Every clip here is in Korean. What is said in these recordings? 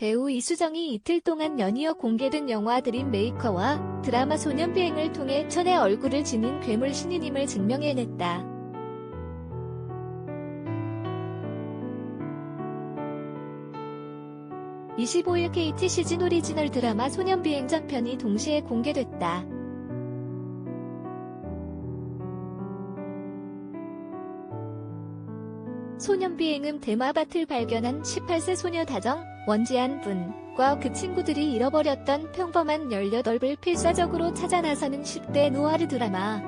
배우 이수정이 이틀 동안 연이어 공개된 영화 드림 메이커와 드라마 소년비행을 통해 천의 얼굴을 지닌 괴물 신인임을 증명해냈다. (25일) KT 시즌 오리지널 드라마 소년비행 전편이 동시에 공개됐다. 소년비행은 대마밭을 발견한 18세 소녀 다정, 원지한 분과 그 친구들이 잃어버렸던 평범한 18을 필사적으로 찾아 나서는 10대 노아르 드라마.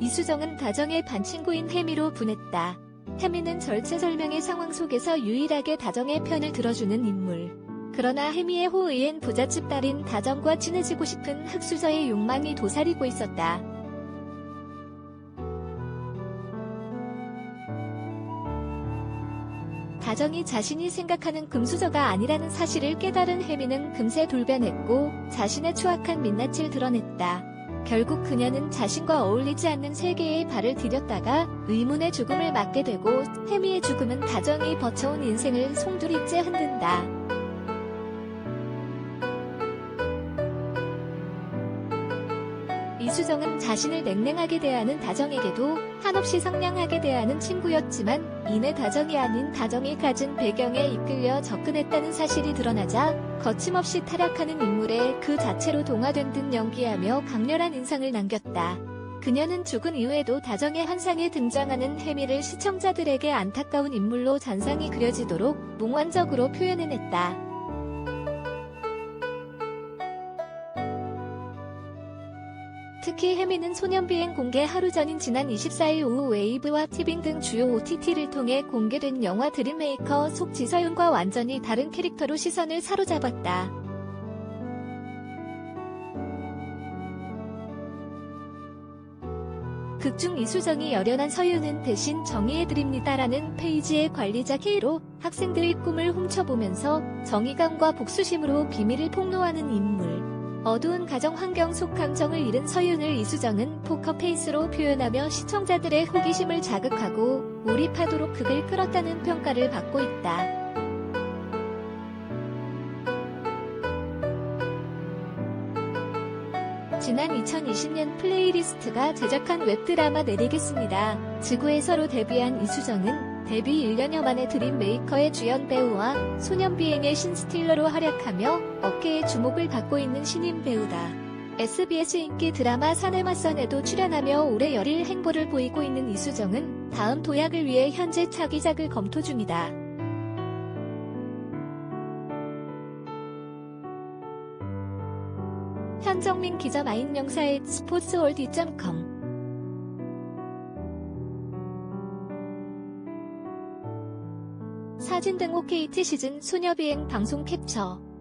이수정은 다정의 반친구인 혜미로 분했다. 혜미는 절체절명의 상황 속에서 유일하게 다정의 편을 들어주는 인물. 그러나 혜미의 호의엔 부잣집 딸인 다정과 친해지고 싶은 흑수저의 욕망이 도사리고 있었다. 다정이 자신이 생각하는 금수저가 아니라는 사실을 깨달은 혜미는 금세 돌변했고 자신의 추악한 민낯을 드러냈다. 결국 그녀는 자신과 어울리지 않는 세계에 발을 디뎠다가 의문의 죽음을 맞게 되고 혜미의 죽음은 다정이 버텨온 인생을 송두리째 흔든다. 이수정은 자신을 냉랭하게 대하는 다정에게도 한없이 상냥하게 대하는 친구였지만 이내 다정이 아닌 다정이 가진 배경에 이끌려 접근했다는 사실이 드러나자 거침없이 타락하는 인물에 그 자체로 동화된 듯 연기하며 강렬한 인상을 남겼다. 그녀는 죽은 이후에도 다정의 환상에 등장하는 혜미를 시청자들에게 안타까운 인물로 잔상이 그려지도록 몽환적으로 표현해냈다. 특히 혜미는 소년비행 공개 하루 전인 지난 24일 오후 웨이브와 티빙 등 주요 OTT를 통해 공개된 영화 드림메이커 속 지서윤과 완전히 다른 캐릭터로 시선을 사로잡았다. 극중 이수정이 열연한 서윤은 대신 정의해드립니다라는 페이지의 관리자 K로 학생들의 꿈을 훔쳐보면서 정의감과 복수심으로 비밀을 폭로하는 인물. 어두운 가정 환경 속 감정을 잃은 서윤을 이수정은 포커페이스로 표현하며 시청자들의 호기심을 자극하고 몰입하도록 극을 끌었다는 평가를 받고 있다. 지난 2020년 플레이리스트가 제작한 웹드라마 내리겠습니다. 지구에 서로 데뷔한 이수정은 데뷔 1년여 만에 드림메이커의 주연 배우와 소년비행의 신스틸러로 활약하며 어깨에 주목을 받고 있는 신인 배우다. SBS 인기 드라마 산의 맞선에도 출연하며 올해 열일 행보를 보이고 있는 이수정은 다음 도약을 위해 현재 차기작을 검토 중이다. 현정민 기자 마인영사의 스포츠월드.com 사진 등호 KT 시즌 소녀비행 방송 캡처